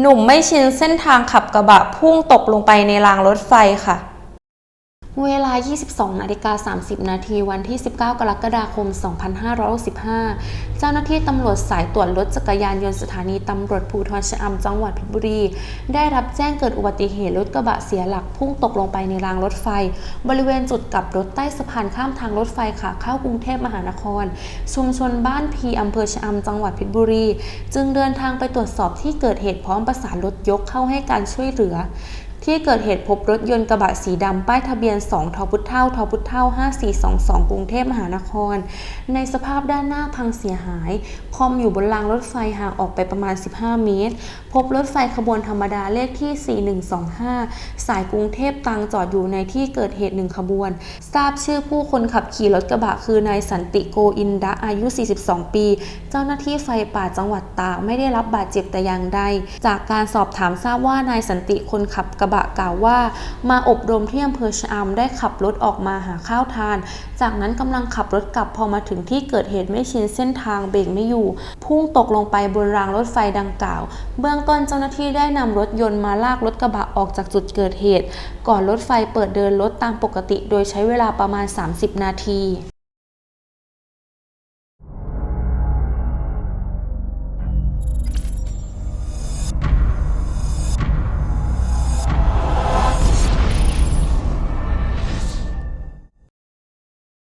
หนุ่มไม่ชินเส้นทางขับกระบะพุ่งตกลงไปในรางรถไฟค่ะ เวลา 22 นาฬิกา 30 นาที วันที่ 19 กรกฎาคม 2565 เจ้าหน้าที่ตำรวจสายตรวจรถจักรยานยนต์สถานีตำรวจภูธรชะอำจังหวัดเพชรบุรี ได้รับแจ้งเกิดอุบัติเหตุรถกระบะเสียหลักพุ่งตกลงไปในรางรถไฟ บริเวณจุดกลับรถใต้สะพานข้ามทางรถไฟขาเข้ากรุงเทพมหานคร ชุมชนบ้านพีอำเภอชะอำจังหวัดเพชรบุรี จึงเดินทางไปตรวจสอบที่เกิดเหตุพร้อมประสานรถยกเข้าให้การช่วยเหลือ ที่เกิดเหตุพบรถยนต์กระบะสีดำป้ายทะเบียน 2 ทพุทเท่า ทพุทเท่า 5422 กรุงเทพมหานคร ในสภาพด้านหน้าพังเสียหาย คอมอยู่บนรางรถไฟห่างออกไปประมาณ 15 เมตร พบรถไฟขบวนธรรมดาเลขที่ 4125 สายกรุงเทพตังจอดอยู่ในที่เกิดเหตุหนึ่งขบวน ทราบชื่อผู้คนขับขี่รถกระบะคือนายสันติโกอินดะอายุ 42 ปี เจ้าหน้าที่ไฟป่าจังหวัดตากไม่ได้รับบาดเจ็บแต่อย่างใด จากการสอบถามทราบว่านายสันติคนขับกระบะกล่าวว่า มาอบรมที่อำเภอชะอำได้ขับรถออกมาหาข้าวทาน จากนั้นกำลังขับรถกลับพอมาถึงที่เกิดเหตุไม่ชินเส้นทางเบรกไม่อยู่ พุ่งตกลงไปบนรางรถไฟดังกล่าว เบื้องต้นเจ้าหน้าที่ได้นำรถยนต์มาลากรถกระบะออกจากจุดเกิดเหตุ ก่อนรถไฟเปิดเดินรถตามปกติ โดยใช้เวลาประมาณ 30 นาที